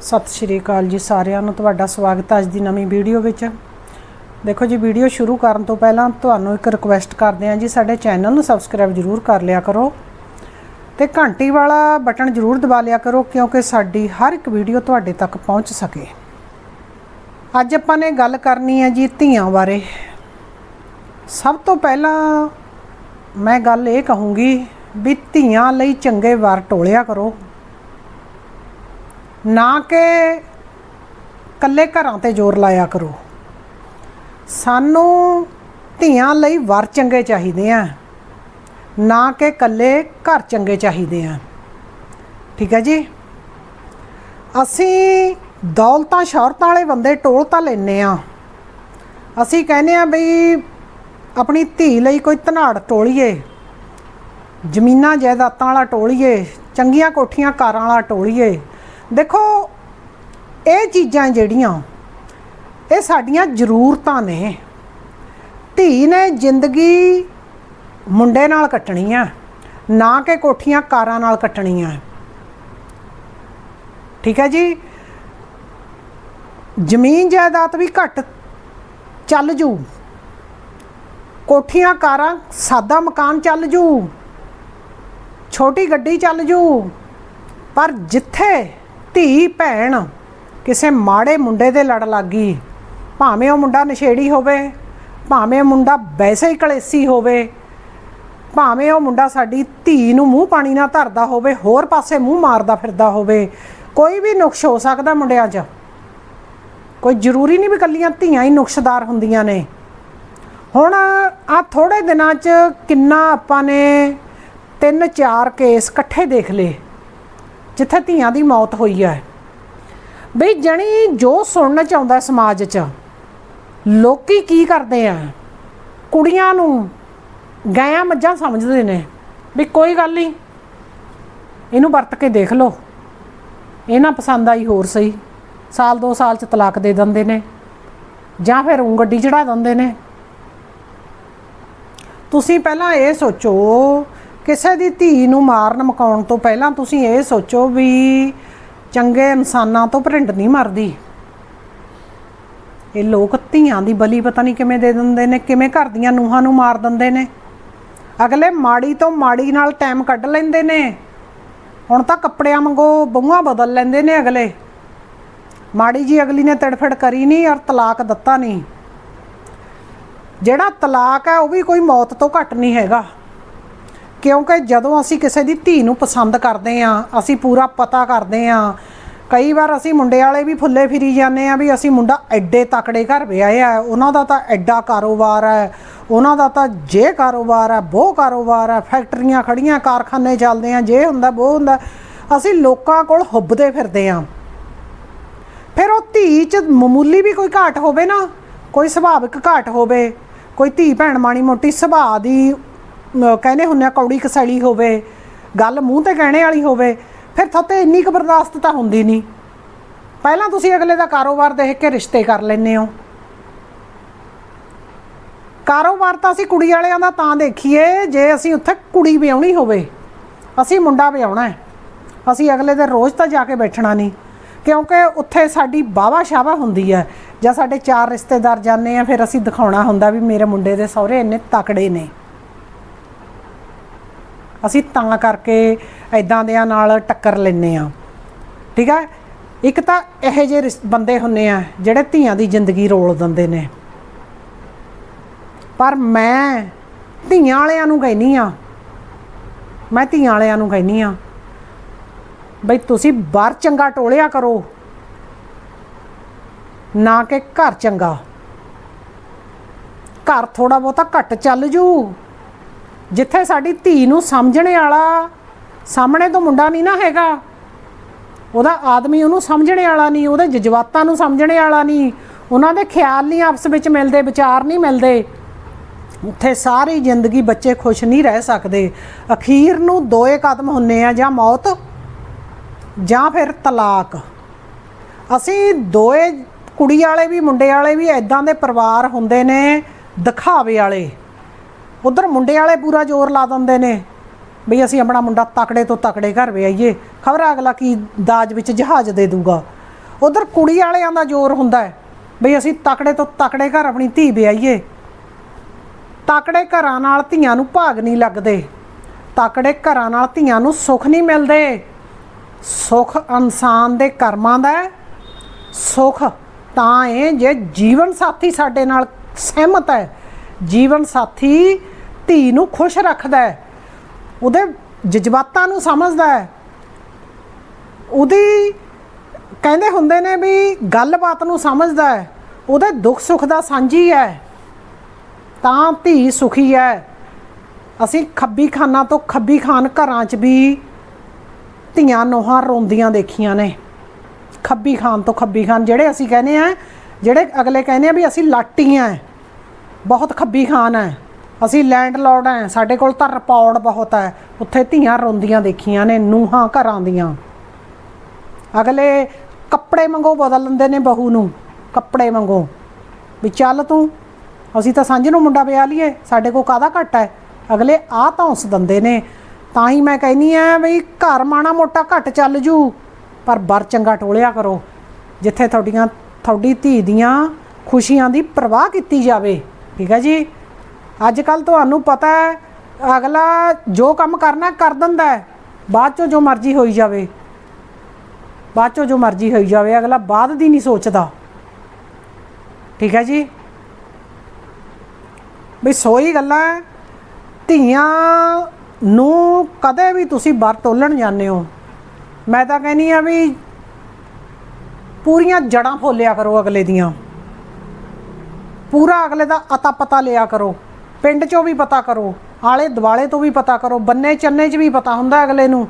ਸਤਿ ਸ਼੍ਰੀ ਅਕਾਲ ਜੀ ਸਾਰਿਆਂ ਨੂੰ, ਤੁਹਾਡਾ ਸਵਾਗਤ ਹੈ ਅੱਜ ਦੀ ਨਵੀਂ ਵੀਡੀਓ ਵਿੱਚ। ਦੇਖੋ ਜੀ, ਵੀਡੀਓ ਸ਼ੁਰੂ ਕਰਨ ਤੋਂ ਪਹਿਲਾਂ ਤੁਹਾਨੂੰ ਇੱਕ ਰਿਕੁਐਸਟ ਕਰਦੇ ਹਾਂ ਜੀ, ਸਾਡੇ ਚੈਨਲ ਨੂੰ ਸਬਸਕ੍ਰਾਈਬ ਜ਼ਰੂਰ ਕਰ ਲਿਆ ਕਰੋ ਤੇ ਘੰਟੀ ਵਾਲਾ ਬਟਨ ਜ਼ਰੂਰ ਦਬਾ ਲਿਆ ਕਰੋ, ਕਿਉਂਕਿ ਸਾਡੀ ਹਰ ਇੱਕ ਵੀਡੀਓ ਤੁਹਾਡੇ ਤੱਕ ਪਹੁੰਚ ਸਕੇ। ਅੱਜ ਆਪਾਂ ਨੇ ਗੱਲ ਕਰਨੀ ਹੈ ਜੀ ਧੀਆਂ ਬਾਰੇ। ਸਭ ਤੋਂ ਪਹਿਲਾਂ ਮੈਂ ਗੱਲ ਇਹ ਕਹੂੰਗੀ ਵੀ ਧੀਆਂ ਲਈ ਚੰਗੇ ਵਾਰ ਟੋਲਿਆ ਕਰੋ। ਨਾ ਕਿ ਕੱਲੇ ਘਰਾਂ ਤੇ ਜ਼ੋਰ ਲਾਇਆ ਕਰੋ। ਸਾਨੂੰ ਧੀਆਂ ਲਈ ਵਰ ਚੰਗੇ ਚਾਹੀਦੇ ਆ, ਨਾ ਕਿ ਕੱਲੇ ਘਰ ਚੰਗੇ ਚਾਹੀਦੇ ਆ। ਠੀਕ ਹੈ ਜੀ? ਅਸੀਂ ਦੌਲਤਾਂ ਸ਼ੌਹਰਤਾਂ ਵਾਲੇ ਬੰਦੇ ਟੋਲ ਤਾਂ ਲੈਨੇ ਆ। ਅਸੀਂ ਕਹਿੰਦੇ ਆ ਬਈ ਆਪਣੀ ਧੀ ਲਈ ਕੋਈ ਧਨਾੜ ਟੋਲੀਏ, ਜ਼ਮੀਨਾਂ ਜਾਇਦਾਦਾਂ ਵਾਲਾ ਟੋਲੀਏ, ਚੰਗੀਆਂ ਕੋਠੀਆਂ ਕਾਰਾਂ ਵਾਲਾ ਟੋਲੀਏ। ਦੇਖੋ, ਇਹ ਚੀਜ਼ਾਂ ਜਿਹੜੀਆਂ, ਇਹ ਸਾਡੀਆਂ ਜ਼ਰੂਰਤਾਂ ਨੇ। ਧੀ ਨੇ ਜ਼ਿੰਦਗੀ ਮੁੰਡੇ ਨਾਲ ਕੱਟਣੀ ਆ ਨਾ ਕਿ ਕੋਠੀਆਂ ਕਾਰਾਂ ਨਾਲ ਕੱਟਣੀ ਆ ਠੀਕ ਹੈ ਜੀ? ਜ਼ਮੀਨ ਜਾਇਦਾਦ ਵੀ ਘੱਟ ਚੱਲ ਜੂ। ਕੋਠੀਆਂ, ਕਾਰਾਂ, ਸਾਦਾ ਮਕਾਨ ਚੱਲ ਜੂ। ਛੋਟੀ ਗੱਡੀ ਚੱਲ ਜੂ। ਪਰ ਜਿੱਥੇ ਧੀ ਭੈਣ ਕਿਸੇ ਮਾੜੇ ਮੁੰਡੇ ਦੇ ਲੜ ਲੱਗੀ। ਭਾਵੇਂ ਉਹ ਮੁੰਡਾ ਨਸ਼ੇੜੀ ਹੋਵੇ, ਭਾਵੇਂ ਮੁੰਡਾ ਵੈਸੇ ਹੀ ਕਲੇਸੀ ਹੋਵੇ, ਭਾਵੇਂ ਉਹ ਮੁੰਡਾ ਸਾਡੀ ਧੀ ਨੂੰ ਮੂੰਹ ਪਾਣੀ ਨਾਲ ਧਰਦਾ ਹੋਵੇ, ਹੋਰ ਪਾਸੇ ਮੂੰਹ ਮਾਰਦਾ ਫਿਰਦਾ ਹੋਵੇ, ਕੋਈ ਵੀ ਨੁਕਸ ਹੋ ਸਕਦਾ ਮੁੰਡਿਆਂ 'ਚ। ਕੋਈ ਜ਼ਰੂਰੀ ਨਹੀਂ ਵੀ ਕੱਲੀਆਂ ਧੀਆਂ ਹੀ ਨੁਕਸਦਾਰ ਹੁੰਦੀਆਂ ਨੇ। ਹੁਣ ਆ ਥੋੜੇ ਦਿਨਾਂ 'ਚ ਕਿੰਨਾ ਆਪਾਂ ਨੇ ਤਿੰਨ ਚਾਰ ਕੇਸ ਇਕੱਠੇ ਦੇਖ ਲਏ। ਜਿੱਥੇ ਧੀਆਂ ਦੀ ਮੌਤ ਹੋਈ ਹੈ। ਬਈ ਜਣੀ ਜੋ ਸੁਣਨ ਚ ਆਉਂਦਾ ਸਮਾਜ 'ਚ, ਲੋਕੀ ਕੀ ਕਰਦੇ ਆ? ਕੁੜੀਆਂ ਨੂੰ ਗਾਇਆਂ ਮੱਝਾਂ ਸਮਝਦੇ ਨੇ ਵੀ ਕੋਈ ਗੱਲ ਨਹੀਂ ਇਹਨੂੰ ਵਰਤ ਕੇ ਦੇਖ ਲਓ। ਇਹ ਨਾ ਪਸੰਦ ਆਈ ਹੋਰ ਸਹੀ, ਸਾਲ ਦੋ ਸਾਲ ਚ ਤਲਾਕ ਦੇ ਦਿੰਦੇ ਨੇ, ਜਾਂ ਫਿਰ ਊਂ ਗੱਡੀ ਚੜਾ ਦਿੰਦੇ ਨੇ। ਤੁਸੀਂ ਪਹਿਲਾਂ ਇਹ ਸੋਚੋ ਕਿਸੇ ਦੀ ਧੀ ਨੂੰ ਮਾਰਨ ਮਕਾਉਣ ਤੋਂ ਪਹਿਲਾਂ ਤੁਸੀਂ ਇਹ ਸੋਚੋ ਵੀ ਚੰਗੇ ਇਨਸਾਨਾਂ ਤੋਂ ਭਰਿੰਡ ਨਹੀਂ ਮਰਦੀ। ਇਹ ਲੋਕ ਧੀਆਂ ਦੀ ਬਲੀ ਪਤਾ ਨਹੀਂ ਕਿਵੇਂ ਦੇ ਦਿੰਦੇ ਨੇ, ਕਿਵੇਂ ਘਰ ਦੀਆਂ ਨੂਹਾਂ ਨੂੰ ਮਾਰ ਦਿੰਦੇ ਨੇ। ਅਗਲੇ ਮਾੜੀ ਤੋਂ ਮਾੜੀ ਨਾਲ ਟਾਈਮ ਕੱਢ ਲੈਂਦੇ ਨੇ। ਹੁਣ ਤਾਂ ਕੱਪੜਿਆਂ ਵਾਂਗੂ ਬਹੂਆਂ ਬਦਲ ਲੈਂਦੇ ਨੇ ਅਗਲੇ। ਮਾੜੀ ਜੀ ਅਗਲੀ ਨੇ ਤੜਫੜ ਕਰੀ ਨਹੀਂ ਔਰ ਤਲਾਕ ਦਿੱਤਾ ਨਹੀਂ। ਜਿਹੜਾ ਤਲਾਕ ਹੈ ਉਹ ਵੀ ਕੋਈ ਮੌਤ ਤੋਂ ਘੱਟ ਨਹੀਂ ਹੈਗਾ। ਕਿਉਂਕਿ ਜਦੋਂ ਅਸੀਂ ਕਿਸੇ ਦੀ ਧੀ ਨੂੰ ਪਸੰਦ ਕਰਦੇ ਆ ਅਸੀਂ ਪੂਰਾ ਪਤਾ ਕਰਦੇ ਆ ਕਈ ਵਾਰ ਅਸੀਂ ਮੁੰਡੇ ਵਾਲੇ ਵੀ ਫੁੱਲੇ ਫਿਰੀ ਜਾਂਦੇ ਆ ਵੀ ਅਸੀਂ ਮੁੰਡਾ ਐਡੇ ਤਕੜੇ ਘਰ ਵਿਆਹਿਆ ਹੈ, ਉਹਨਾਂ ਦਾ ਤਾਂ ਐਡਾ ਕਾਰੋਬਾਰ ਹੈ, ਉਹਨਾਂ ਦਾ ਤਾਂ ਜੇ ਕਾਰੋਬਾਰ ਹੈ ਉਹ ਕਾਰੋਬਾਰ ਹੈ, ਫੈਕਟਰੀਆਂ ਖੜੀਆਂ ਕਾਰਖਾਨੇ ਚੱਲਦੇ ਆ, ਜੇ ਹੁੰਦਾ ਉਹ ਹੁੰਦਾ। ਅਸੀਂ ਲੋਕਾਂ ਕੋਲ ਹੁੱਬਦੇ ਫਿਰਦੇ ਆ ਫਿਰ ਉਹ ਧੀ ਚ ਮਾਮੂਲੀ ਵੀ ਕੋਈ ਘਾਟ ਹੋਵੇ ਨਾ, ਕੋਈ ਸੁਭਾਵਿਕ ਘਾਟ ਹੋਵੇ, ਕੋਈ ਧੀ ਭੈਣ ਮਾਣੀ ਮੋਟੀ ਸੁਭਾਅ ਦੀ ਅਮ, ਕਹਿੰਦੇ ਹੁੰਦੇ ਆ ਕੌੜੀ ਕਸੈਲੀ ਹੋਵੇ ਗੱਲ ਮੂੰਹ ਤੇ ਕਹਿਣੇ ਵਾਲੀ ਹੋਵੇ ਫਿਰ ਥੋਤੇ ਇੰਨੀ ਕੁ ਬਰਦਾਸ਼ਤ ਤਾਂ ਹੁੰਦੀ ਨਹੀਂ। ਪਹਿਲਾਂ ਤੁਸੀਂ ਅਗਲੇ ਦਾ ਕਾਰੋਬਾਰ ਦੇਖ ਕੇ ਰਿਸ਼ਤੇ ਕਰ ਲੈਂਦੇ ਹੋ। ਕਾਰੋਬਾਰ ਤਾਂ ਅਸੀਂ ਕੁੜੀ ਵਾਲਿਆਂ ਦਾ ਤਾਂ ਦੇਖੀਏ ਜੇ ਅਸੀਂ ਉੱਥੇ ਕੁੜੀ ਵਿਆਹਣੀ ਹੋਵੇ ਅਸੀਂ ਮੁੰਡਾ ਵਿਆਹਣਾ ਹੈ। ਅਸੀਂ ਅਗਲੇ ਦੇ ਰੋਜ਼ ਤਾਂ ਜਾ ਕੇ ਬੈਠਣਾ ਨਹੀਂ ਕਿਉਂਕਿ ਉੱਥੇ ਸਾਡੀ ਬਾਵਾ ਸ਼ਾਵਾ ਹੁੰਦੀ ਹੈ। ਜਾਂ ਸਾਡੇ ਚਾਰ ਰਿਸ਼ਤੇਦਾਰ ਜਾਂਦੇ ਆ ਫਿਰ ਅਸੀਂ ਦਿਖਾਉਣਾ ਹੁੰਦਾ ਵੀ ਮੇਰੇ ਮੁੰਡੇ ਦੇ ਸਹੁਰੇ ਇੰਨੇ ਤਕੜੇ ਨੇ। ਅਸੀਂ ਤਾਂ ਕਰਕੇ ਐਦਾਂ ਦਿਆਂ ਨਾਲ ਟੱਕਰ ਲੈਨੇ ਆ। ਠੀਕ ਹੈ ਇੱਕ ਤਾਂ ਇਹੋ ਜਿਹੇ ਰਿਸ- ਬੰਦੇ ਹੁੰਨੇ ਆ ਜਿਹੜੇ ਧੀਆਂ ਦੀ ਜ਼ਿੰਦਗੀ ਰੋਲ ਦਿੰਦੇ ਨੇ। ਪਰ ਮੈਂ ਧੀਆਂ ਵਾਲਿਆਂ ਨੂੰ ਕਹਿਨੀ ਆ। ਮੈਂ ਧੀਆਂ ਵਾਲਿਆਂ ਨੂੰ ਕਹਿਨੀ ਆ, ਬਈ ਤੁਸੀਂ ਬਾਹਰ ਚੰਗਾ ਟੋਲਿਆ ਕਰੋ। ਨਾ ਕਿ ਘਰ ਚੰਗਾ। ਘਰ ਥੋੜਾ ਬਹੁਤਾ ਘੱਟ ਚੱਲ ਜੂ। ਜਿੱਥੇ ਸਾਡੀ ਧੀ ਨੂੰ ਸਮਝਣ ਵਾਲਾ ਸਾਹਮਣੇ ਤੋਂ ਮੁੰਡਾ ਨਹੀਂ ਨਾ ਹੈਗਾ। ਉਹਦਾ ਆਦਮੀ ਉਹਨੂੰ ਸਮਝਣ ਵਾਲਾ ਨਹੀਂ, ਉਹਦੇ ਜਜ਼ਬਾਤਾਂ ਨੂੰ ਸਮਝਣ ਵਾਲਾ ਨਹੀਂ, ਉਹਨਾਂ ਦੇ ਖਿਆਲ ਨਹੀਂ ਆਪਸ ਵਿੱਚ ਮਿਲਦੇ, ਵਿਚਾਰ ਨਹੀਂ ਮਿਲਦੇ। ਉੱਥੇ ਸਾਰੀ ਜ਼ਿੰਦਗੀ ਬੱਚੇ ਖੁਸ਼ ਨਹੀਂ ਰਹਿ ਸਕਦੇ। ਅਖੀਰ ਨੂੰ ਦੋਏ ਕਦਮ ਹੁੰਨੇ ਆ, ਜਾਂ ਮੌਤ, ਜਾਂ ਫਿਰ ਤਲਾਕ। ਅਸੀਂ ਦੋਏ ਕੁੜੀ ਵਾਲੇ ਵੀ, ਮੁੰਡੇ ਵਾਲੇ ਵੀ ਐਦਾਂ ਦੇ ਪਰਿਵਾਰ ਹੁੰਦੇ ਨੇ, ਦਿਖਾਵੇ ਵਾਲੇ। ਉਧਰ ਮੁੰਡੇ ਵਾਲੇ ਪੂਰਾ ਜ਼ੋਰ ਲਾ ਦਿੰਦੇ ਨੇ ਵੀ ਅਸੀਂ ਆਪਣਾ ਮੁੰਡਾ ਤਕੜੇ ਤੋਂ ਤਕੜੇ ਘਰ ਵਿਆਈਏ ਖਬਰ ਅਗਲਾ ਕੀ ਦਾਜ ਵਿੱਚ ਜਹਾਜ਼ ਦੇ ਦੂਗਾ। ਉਧਰ ਕੁੜੀ ਵਾਲਿਆਂ ਦਾ ਜ਼ੋਰ ਹੁੰਦਾ ਹੈ ਬਈ ਅਸੀਂ ਤਕੜੇ ਤੋਂ ਤਕੜੇ ਘਰ ਆਪਣੀ ਧੀ ਵਿਆਹੀਏ। ਤਕੜੇ ਘਰਾਂ ਨਾਲ ਧੀਆਂ ਨੂੰ ਭਾਗ ਨਹੀਂ ਲੱਗਦੇ। ਤਕੜੇ ਘਰਾਂ ਨਾਲ ਧੀਆਂ ਨੂੰ ਸੁੱਖ ਨਹੀਂ ਮਿਲਦੇ। ਸੁੱਖ ਇਨਸਾਨ ਦੇ ਕਰਮਾਂ ਦਾ ਸੁੱਖ ਤਾਂ ਹੈ ਜੇ ਜੀਵਨ ਸਾਥੀ ਸਾਡੇ ਨਾਲ ਸਹਿਮਤ ਹੈ। ਜੀਵਨ ਸਾਥੀ ਧੀ ਨੂੰ ਖੁਸ਼ ਰੱਖਦਾ ਹੈ। ਉਹਦੇ ਜਜ਼ਬਾਤਾਂ ਨੂੰ ਸਮਝਦਾ ਹੈ। ਉਹਦੀ ਕਹਿੰਦੇ ਹੁੰਦੇ ਨੇ ਵੀ ਗੱਲਬਾਤ ਨੂੰ ਸਮਝਦਾ ਹੈ। ਉਹਦੇ ਦੁੱਖ ਸੁੱਖ ਦਾ ਸਾਂਝੀ ਹੈ। ਤਾਂ ਧੀ ਸੁਖੀ ਹੈ। ਅਸੀਂ ਖੱਬੀ ਖਾਨਾ ਤੋਂ ਖੱਬੀ ਖਾਨ ਘਰਾਂ 'ਚ ਵੀ ਧੀਆਂ ਨੋਹਾਂ ਰੋਂਦੀਆਂ ਦੇਖੀਆਂ ਨੇ। ਖੱਬੀ ਖਾਨ ਤੋਂ ਖੱਬੀ ਖਾਨ ਜਿਹੜੇ ਅਸੀਂ ਕਹਿੰਦੇ ਆ, ਜਿਹੜੇ ਅਗਲੇ ਕਹਿੰਦੇ ਆ ਵੀ ਅਸੀਂ ਲਾਟੀਆਂ। ਹੈ ਬਹੁਤ ਖੱਬੀ ਖਾਨ ਹੈ। ਅਸੀਂ ਲੈਂਡਲੋਰਡ ਹੈ, ਸਾਡੇ ਕੋਲ ਤਾਂ ਰਿਪੌਰਟ ਬਹੁਤ ਹੈ। ਉੱਥੇ ਧੀਆਂ ਰੋਂਦੀਆਂ ਦੇਖੀਆਂ ਨੇ, ਨੂਹਾਂ ਘਰਾਂ ਦੀਆਂ। ਅਗਲੇ ਕੱਪੜੇ ਮੰਗੋ ਬਦਲ ਲੈਂਦੇ ਨੇ ਬਹੂ ਨੂੰ, ਕੱਪੜੇ ਮੰਗੋ ਵੀ ਚੱਲ ਤੂੰ, ਅਸੀਂ ਤਾਂ ਸਾਂਝ ਨੂੰ ਮੁੰਡਾ ਵਿਆਹ ਲਈਏ, ਸਾਡੇ ਕੋਲ ਕਾਦਾ ਘੱਟ ਹੈ? ਅਗਲੇ ਆ ਤਾਂ ਉਸ ਦੰਦੇ ਨੇ। ਤਾਂ ਹੀ ਮੈਂ ਕਹਿੰਨੀ ਆ ਵੀ ਘਰ ਮਾਣਾ ਮੋਟਾ ਘੱਟ ਚੱਲ ਜੂ, ਪਰ ਬਰ ਚੰਗਾ ਟੋਲਿਆ ਕਰੋ। ਜਿੱਥੇ ਤੁਹਾਡੀਆਂ, ਤੁਹਾਡੀ ਧੀ ਦੀਆਂ ਖੁਸ਼ੀਆਂ ਦੀ ਪਰਵਾਹ ਕੀਤੀ ਜਾਵੇ। ਠੀਕ ਹੈ ਜੀ? ਅੱਜ ਕੱਲ ਤੁਹਾਨੂੰ ਪਤਾ ਹੈ, ਅਗਲਾ ਜੋ ਕੰਮ ਕਰਨਾ ਕਰ ਦਿੰਦਾ ਹੈ, ਬਾਅਦ ਚੋਂ ਜੋ ਮਰਜ਼ੀ ਹੋਈ ਜਾਵੇ। ਬਾਅਦ ਚੋਂ ਜੋ ਮਰਜ਼ੀ ਹੋਈ ਜਾਵੇ, ਅਗਲਾ ਬਾਅਦ ਦੀ ਨਹੀਂ ਸੋਚਦਾ। ਠੀਕ ਹੈ ਜੀ? ਵੀ ਸੋਈ ਗੱਲਾਂ ਧੀਆਂ ਨੂੰ ਕਦੇ ਵੀ ਤੁਸੀਂ ਬਰ ਟੋਲਣ ਜਾਂਦੇ ਹੋ। ਮੈਂ ਤਾਂ ਕਹਿੰਨੀ ਆ ਵੀ ਪੂਰੀਆਂ ਜੜਾਂ ਫੋਲਿਆ ਕਰੋ ਅਗਲੇ ਦੀਆਂ। ਪੂਰਾ ਅਗਲੇ ਦਾ ਅਤਾ ਪਤਾ ਲਿਆ ਕਰੋ। ਪਿੰਡ 'ਚੋਂ ਵੀ ਪਤਾ ਕਰੋ, ਆਲੇ ਦੁਆਲੇ ਤੋਂ ਵੀ ਪਤਾ ਕਰੋ, ਬੰਨੇ ਚੰਨੇ 'ਚ ਵੀ ਪਤਾ ਹੁੰਦਾ ਅਗਲੇ ਨੂੰ।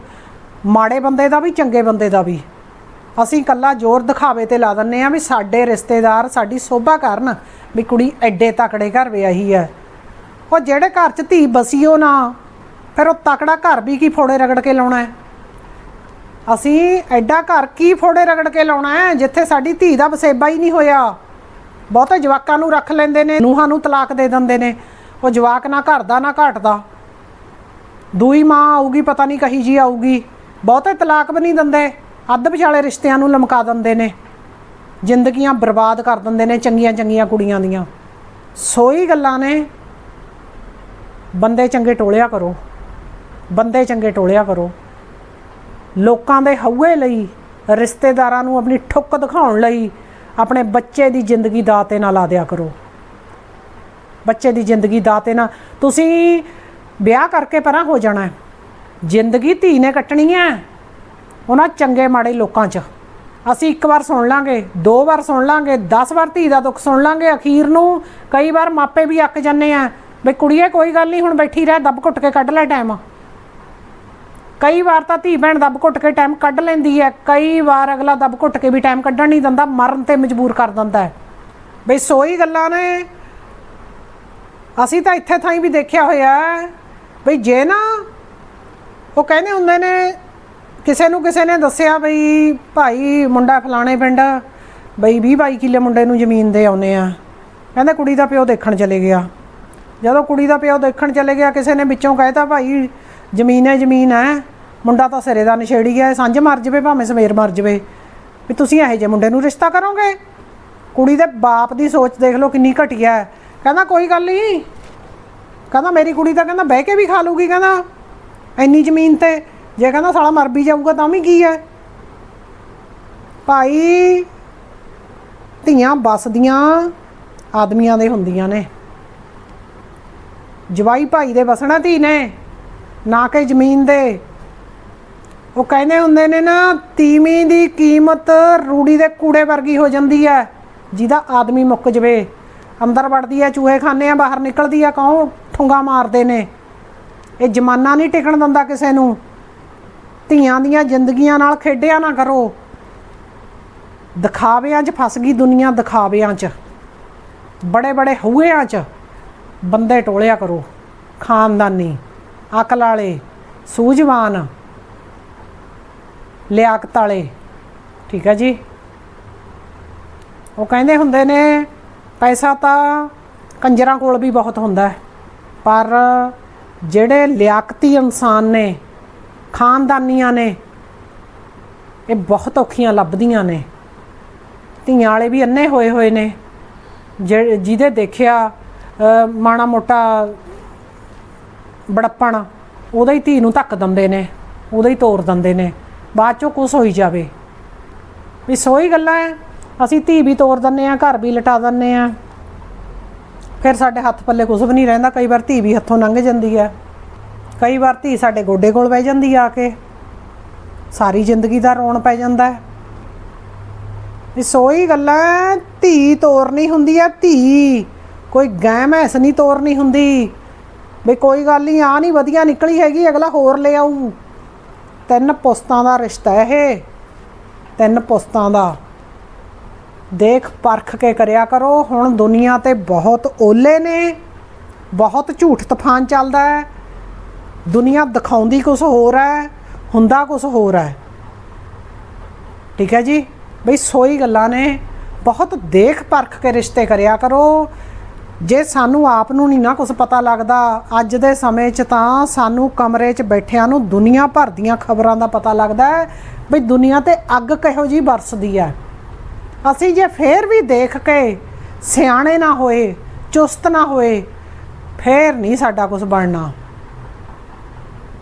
ਮਾੜੇ ਬੰਦੇ ਦਾ ਵੀ, ਚੰਗੇ ਬੰਦੇ ਦਾ ਵੀ। ਅਸੀਂ ਕੱਲਾ ਜ਼ੋਰ ਦਿਖਾਵੇ ਤੇ ਲਾ ਦਿੰਨੇ ਆ ਵੀ ਸਾਡੇ ਰਿਸ਼ਤੇਦਾਰ, ਸਾਡੀ ਸੋਭਾ ਕਰਨ ਵੀ ਕੁੜੀ ਐਡੇ ਤਕੜੇ ਘਰ ਵਿਆਹੀ ਹੈ ਉਹ ਜਿਹੜੇ ਘਰ 'ਚ ਧੀ ਬਸੀ ਉਹ ਨਾ, ਫਿਰ ਉਹ ਤਕੜਾ ਘਰ ਵੀ ਕੀ ਫੋੜੇ ਰਗੜ ਕੇ ਲਾਉਣਾ ਹੈ ਅਸੀਂ ਐਡਾ ਘਰ ਕੀ ਫੋੜੇ ਰਗੜ ਕੇ ਲਾਉਣਾ ਹੈ ਜਿੱਥੇ ਸਾਡੀ ਧੀ ਦਾ ਵਸੇਬਾ ਹੀ ਨਹੀਂ ਹੋਇਆ? ਬਹੁਤੇ ਜਵਾਕਾਂ ਨੂੰ ਰੱਖ ਲੈਂਦੇ ਨੇ, ਨੂਹਾਂ ਨੂੰ ਤਲਾਕ ਦੇ ਦਿੰਦੇ ਨੇ। ਉਹ ਜਵਾਕ ਨਾ ਘਰ ਦਾ ਨਾ ਘਾਟ ਦਾ ਦੂਈ ਮਾਂ ਆਊਗੀ, ਪਤਾ ਨਹੀਂ ਕਹੀ ਜੀ ਆਊਗੀ। ਬਹੁਤੇ ਤਲਾਕ ਵੀ ਨਹੀਂ ਦਿੰਦੇ। ਅੱਧ ਵਿਚਾਲੇ ਰਿਸ਼ਤਿਆਂ ਨੂੰ ਲਮਕਾ ਦਿੰਦੇ ਨੇ। ਜ਼ਿੰਦਗੀਆਂ ਬਰਬਾਦ ਕਰ ਦਿੰਦੇ ਨੇ ਚੰਗੀਆਂ ਚੰਗੀਆਂ ਕੁੜੀਆਂ ਦੀਆਂ। ਸੋਈ ਗੱਲਾਂ ਨੇ। ਬੰਦੇ ਚੰਗੇ ਟੋਲਿਆ ਕਰੋ। ਬੰਦੇ ਚੰਗੇ ਟੋਲਿਆ ਕਰੋ। ਲੋਕਾਂ ਦੇ ਹਊਏ ਲਈ, ਰਿਸ਼ਤੇਦਾਰਾਂ ਨੂੰ ਆਪਣੀ ਠੁੱਕ ਦਿਖਾਉਣ ਲਈ ਆਪਣੇ ਬੱਚੇ ਦੀ ਜ਼ਿੰਦਗੀ ਦਾਤੇ ਨਾਲ ਨਾ ਲਾ ਦਿਆ ਕਰੋ। ਬੱਚੇ ਦੀ ਜ਼ਿੰਦਗੀ ਦਾਤੇ ਨਾਲ ਤੁਸੀਂ ਵਿਆਹ ਕਰਕੇ ਪਰਾਂ ਹੋ ਜਾਣਾ ਹੈ। ਜ਼ਿੰਦਗੀ ਧੀ ਨੇ ਕੱਟਣੀ ਹੈ, ਉਹਨਾਂ ਚੰਗੇ ਮਾੜੇ ਲੋਕਾਂ 'ਚ। ਅਸੀਂ ਇੱਕ ਵਾਰ ਸੁਣ ਲਾਂਗੇ, ਦੋ ਵਾਰ ਸੁਣ ਲਾਂਗੇ 10 ਵਾਰ ਧੀ ਦਾ ਦੁੱਖ ਸੁਣ ਲਾਂਗੇ, ਅਖੀਰ ਨੂੰ ਕਈ ਵਾਰ ਮਾਪੇ ਵੀ ਅੱਕ ਜਾਂਦੇ ਆ, ਵੀ ਕੁੜੀਏ ਕੋਈ ਗੱਲ ਨਹੀਂ, ਹੁਣ ਬੈਠੀ ਰਹਿ, ਦੱਬ ਘੁੱਟ ਕੇ ਕੱਢ ਲੈ ਟਾਈਮ ਕਈ ਵਾਰ ਤਾਂ ਧੀ ਭੈਣ ਦੱਬ ਘੁੱਟ ਕੇ ਟਾਈਮ ਕੱਢ ਲੈਂਦੀ ਹੈ, ਕਈ ਵਾਰ ਅਗਲਾ ਦੱਬ ਘੁੱਟ ਕੇ ਵੀ ਟਾਈਮ ਕੱਢਣ ਨਹੀਂ ਦਿੰਦਾ, ਮਰਨ ਤੇ ਮਜਬੂਰ ਕਰ ਦਿੰਦਾ ਹੈ। ਬਈ ਸੋਈ ਗੱਲਾਂ ਨੇ। ਅਸੀਂ ਤਾਂ ਇੱਥੇ ਥਾਈ ਵੀ ਦੇਖਿਆ ਹੋਇਆ ਬਈ ਜੇ ਨਾ ਉਹ ਕਹਿੰਦੇ ਹੁੰਦੇ ਨੇ, ਕਿਸੇ ਨੂੰ ਕਿਸੇ ਨੇ ਦੱਸਿਆ ਬਈ ਭਾਈ ਮੁੰਡਾ ਫਲਾਣੇ ਪਿੰਡ ਬਈ 20 22 ਕਿੱਲੇ ਮੁੰਡੇ ਨੂੰ ਜ਼ਮੀਨ ਦੇ ਆਉਨੇ ਆ। ਕਹਿੰਦੇ ਕੁੜੀ ਦਾ ਪਿਓ ਦੇਖਣ ਚਲੇ ਗਿਆ। ਜਦੋਂ ਕੁੜੀ ਦਾ ਪਿਓ ਦੇਖਣ ਚਲੇ ਗਿਆ, ਕਿਸੇ ਨੇ ਵਿੱਚੋਂ ਕਹਿਤਾ ਭਾਈ ਜ਼ਮੀਨ ਹੈ ਜ਼ਮੀਨ ਹੈ। ਮੁੰਡਾ ਤਾਂ ਸਿਰੇ ਦਾ ਨਸ਼ੇੜੀ ਗਿਆ ਸਾਂਝ ਮਰ ਜਵੇ, ਭਾਵੇਂ ਸਵੇਰ ਮਰ ਜਵੇ। ਵੀ ਤੁਸੀਂ ਇਹੋ ਜਿਹੇ ਮੁੰਡੇ ਨੂੰ ਰਿਸ਼ਤਾ ਕਰੋਗੇ? ਕੁੜੀ ਦੇ ਬਾਪ ਦੀ ਸੋਚ ਦੇਖ ਲਓ ਕਿੰਨੀ ਘਟੀਆ ਹੈ। ਕਹਿੰਦਾ, ਕੋਈ ਗੱਲ ਨਹੀਂ। ਕਹਿੰਦਾ, ਮੇਰੀ ਕੁੜੀ ਤਾਂ ਕਹਿੰਦਾ ਬਹਿ ਕੇ ਵੀ ਖਾ ਲੂਗੀ। ਕਹਿੰਦਾ, ਇੰਨੀ ਜ਼ਮੀਨ ਤੇ ਜੇ ਕਹਿੰਦਾ ਸਾਲਾ ਮਰ ਵੀ ਜਾਊਗਾ ਤਾਂ ਵੀ ਕੀ ਹੈ? ਭਾਈ, ਧੀਆਂ ਬਸਦੀਆਂ ਆਦਮੀਆਂ ਦੇ ਹੁੰਦੀਆਂ ਨੇ। ਜਵਾਈ ਭਾਈ ਦੇ ਵਸਣਾ ਧੀ ਨੇ। ਨਾ ਕਿ ਜ਼ਮੀਨ ਦੇ। ਉਹ ਕਹਿੰਦੇ ਹੁੰਦੇ ਨੇ ਨਾ, ਤੀਵੀਂ ਦੀ ਕੀਮਤ ਰੂੜੀ ਦੇ ਕੂੜੇ ਵਰਗੀ ਹੋ ਜਾਂਦੀ ਹੈ, ਜਿਹਦਾ ਆਦਮੀ ਮੁੱਕ ਜਵੇ। ਅੰਦਰ ਵੜਦੀ ਹੈ, ਚੂਹੇ ਖਾਨੇ ਆ, ਬਾਹਰ ਨਿਕਲਦੀ ਆ, ਕੌਣ? ਠੁੰਗਾ ਮਾਰਦੇ ਨੇ। ਇਹ ਜਮਾਨਾ ਨਹੀਂ ਟਿਕਣ ਦਿੰਦਾ ਕਿਸੇ ਨੂੰ। ਧੀਆਂ ਦੀਆਂ ਜ਼ਿੰਦਗੀਆਂ ਨਾਲ ਖੇਡਿਆ ਨਾ ਕਰੋ। ਦਿਖਾਵਿਆਂ 'ਚ ਫਸ ਗਈ ਦੁਨੀਆ, ਦਿਖਾਵਿਆਂ 'ਚ। ਬੜੇ ਬੜੇ ਹੂਇਆਂ 'ਚ। ਬੰਦੇ ਟੋਲਿਆ ਕਰੋ। ਖਾਨਦਾਨੀ। ਅਕਲ ਵਾਲੇ ਸੂਝਵਾਨ ਲਿਆਕਤ ਵਾਲੇ। ਠੀਕ ਹੈ ਜੀ? ਉਹ ਕਹਿੰਦੇ ਹੁੰਦੇ ਨੇ ਪੈਸਾ ਤਾਂ ਕੰਜਰਾਂ ਕੋਲ ਵੀ ਬਹੁਤ ਹੁੰਦਾ ਹੈ ਪਰ ਜਿਹੜੇ ਲਿਆਕਤੀ ਇਨਸਾਨ ਨੇ ਖਾਨਦਾਨੀਆਂ ਨੇ ਇਹ ਬਹੁਤ ਔਖੀਆਂ ਲੱਭਦੀਆਂ ਨੇ। ਧੀਆਂ ਵਾਲੇ ਵੀ ਅੰਨੇ ਹੋਏ ਹੋਏ ਨੇ ਜਿਹਦੇ ਦੇਖਿਆ ਅ, ਮਾੜਾ ਮੋਟਾ ਬੜੱਪਣ, ਉਹਦਾ ਹੀ ਧੀ ਨੂੰ ਧੱਕ ਦਿੰਦੇ ਨੇ, ਉਹਦਾ ਹੀ ਤੋੜ ਦਿੰਦੇ ਨੇ, ਬਾਅਦ ਚੋਂ ਕੁਛ ਹੋਈ ਜਾਵੇ। ਵੀ ਸੋਈ ਗੱਲਾਂ ਐ, ਅਸੀਂ ਧੀ ਵੀ ਤੋੜ ਦਿੰਨੇ ਆ ਘਰ ਵੀ ਲਟਾ ਦਿੰਨੇ ਆ ਫਿਰ ਸਾਡੇ ਹੱਥ ਪੱਲੇ ਕੁਝ ਵੀ ਨਹੀਂ ਰਹਿੰਦਾ, ਕਈ ਵਾਰ ਧੀ ਵੀ ਹੱਥੋਂ ਲੰਘ ਜਾਂਦੀ ਹੈ ਕਈ ਵਾਰ ਧੀ ਸਾਡੇ ਗੋਡੇ ਕੋਲ ਬਹਿ ਜਾਂਦੀ ਆ ਕੇ। ਸਾਰੀ ਜ਼ਿੰਦਗੀ ਦਾ ਰੋਣ ਪੈ ਜਾਂਦਾ ਹੈ ਇਹ ਸੋਈ ਗੱਲਾਂ ਧੀ ਤੋਰਨੀ ਹੁੰਦੀ ਹੈ ਧੀ। ਕੋਈ ਗੈਂ ਮੈਸ ਨਹੀਂ ਤੋਰਨੀ ਹੁੰਦੀ। ਬਈ ਕੋਈ ਗੱਲ ਨਹੀਂ ਆ ਨਹੀਂ ਵਧੀਆ ਨਿਕਲੀ ਹੈਗੀ, ਅਗਲਾ ਹੋਰ ਲੈ ਆਊ। ਤਿੰਨ ਪੁਸਤਾਂ ਦਾ ਰਿਸ਼ਤਾ ਇਹ। ਤਿੰਨ ਪੁਸਤਾਂ ਦਾ। ਦੇਖ, ਪਰਖ ਕੇ ਕਰਿਆ ਕਰੋ, ਹੁਣ ਦੁਨੀਆ ਤੇ ਬਹੁਤ ਓਲੇ ਨੇ। ਬਹੁਤ ਝੂਠ ਤੂਫਾਨ ਚੱਲਦਾ ਹੈ। ਦੁਨੀਆ ਦਿਖਾਉਂਦੀ ਕੁਝ ਹੋਰ ਹੈ, ਹੁੰਦਾ ਕੁਝ ਹੋਰ ਹੈ। ਠੀਕ ਹੈ ਜੀ? ਬਈ ਸੋਈ ਗੱਲਾਂ ਨੇ। ਬਹੁਤ ਦੇਖ, ਪਰਖ ਕੇ ਰਿਸ਼ਤੇ ਕਰਿਆ ਕਰੋ। ਜੇ ਸਾਨੂੰ ਆਪ ਨੂੰ ਨਹੀਂ ਨਾ ਕੁਝ ਪਤਾ ਲੱਗਦਾ ਅੱਜ ਦੇ ਸਮੇਂ 'ਚ ਤਾਂ ਸਾਨੂੰ ਕਮਰੇ 'ਚ ਬੈਠਿਆਂ ਨੂੰ ਦੁਨੀਆ ਭਰ ਦੀਆਂ ਖਬਰਾਂ ਦਾ ਪਤਾ ਲੱਗਦਾ ਹੈ ਬਈ ਦੁਨੀਆ ਤੇ ਅੱਗ ਕਿਹੋ ਜੀ ਵਰਸਦੀ ਹੈ। ਅਸੀਂ ਜੇ ਫੇਰ ਵੀ ਦੇਖ ਕੇ ਸਿਆਣੇ ਨਾ ਹੋਏ, ਚੁਸਤ ਨਾ ਹੋਏ, ਫੇਰ ਨਹੀਂ ਸਾਡਾ ਕੁਝ ਬਣਨਾ।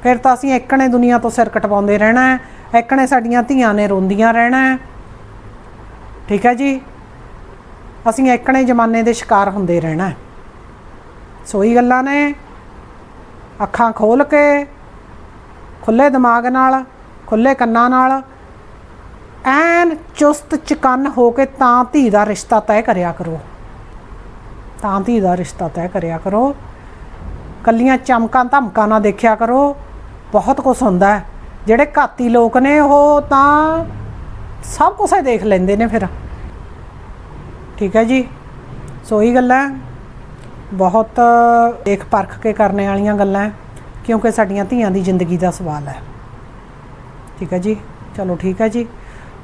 ਫਿਰ ਤਾਂ ਅਸੀਂ ਇੱਕਣੇ ਦੁਨੀਆ ਤੋਂ ਸਿਰ ਕਟਵਾਉਂਦੇ ਰਹਿਣਾ ਹੈ, ਇੱਕਣੇ ਸਾਡੀਆਂ ਧੀਆਂ ਨੇ ਰੋਂਦੀਆਂ ਰਹਿਣਾ ਹੈ। ਠੀਕ ਹੈ ਜੀ? ਅਸੀਂ ਇੱਕਣੇ ਜ਼ਮਾਨੇ ਦੇ ਸ਼ਿਕਾਰ ਹੁੰਦੇ ਰਹਿਣਾ ਹੈ। ਸੋਈ ਗੱਲਾਂ ਨੇ। ਅੱਖਾਂ ਖੋਲ ਕੇ ਖੁੱਲੇ ਦਿਮਾਗ ਨਾਲ ਖੁੱਲੇ ਕੰਨਾਂ ਨਾਲ, ਐਨ ਚੁਸਤ ਚਕੰਨ ਹੋ ਕੇ ਤਾਂ ਧੀ ਦਾ ਰਿਸ਼ਤਾ ਤੈਅ ਕਰਿਆ ਕਰੋ। ਤਾਂ ਧੀ ਦਾ ਰਿਸ਼ਤਾ ਤੈਅ ਕਰਿਆ ਕਰੋ। ਕੱਲੀਆਂ ਚਮਕਾਂ ਧਮਕਾਂ ਨਾ ਦੇਖਿਆ ਕਰੋ। ਬਹੁਤ ਕੁਝ ਹੁੰਦਾ ਹੈ। ਜਿਹੜੇ ਘਾਤੀ ਲੋਕ ਨੇ ਉਹ ਤਾਂ ਸਭ ਕੁਝ ਦੇਖ ਲੈਂਦੇ ਨੇ ਫਿਰ। ਠੀਕ ਹੈ ਜੀ? ਸੋ ਹੀ ਗੱਲਾਂ ਬਹੁਤ ਦੇਖ ਪਰਖ ਕੇ ਕਰਨੇ ਵਾਲੀਆਂ ਗੱਲਾਂ ਕਿਉਂਕਿ ਸਾਡੀਆਂ ਧੀਆਂ ਦੀ ਜ਼ਿੰਦਗੀ ਦਾ ਸਵਾਲ ਹੈ। ਠੀਕ ਹੈ ਜੀ? ਚਲੋ ਠੀਕ ਹੈ ਜੀ।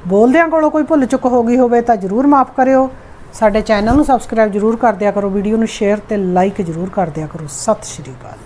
ਬੋਲਦਿਆਂ ਕੋਲੋਂ ਕੋਈ ਭੁੱਲ ਚੁੱਕ ਹੋ ਗਈ ਹੋਵੇ ਤਾਂ ਜਰੂਰ ਮਾਫ ਕਰਿਓ। ਸਾਡੇ ਚੈਨਲ ਨੂੰ ਸਬਸਕ੍ਰਾਈਬ ਜਰੂਰ ਕਰ ਦਿਆ ਕਰੋ ਵੀਡੀਓ ਨੂੰ ਸ਼ੇਅਰ ਤੇ ਲਾਈਕ ਜਰੂਰ ਕਰ ਦਿਆ ਕਰੋ। ਸਤਿ ਸ਼੍ਰੀ ਅਕਾਲ।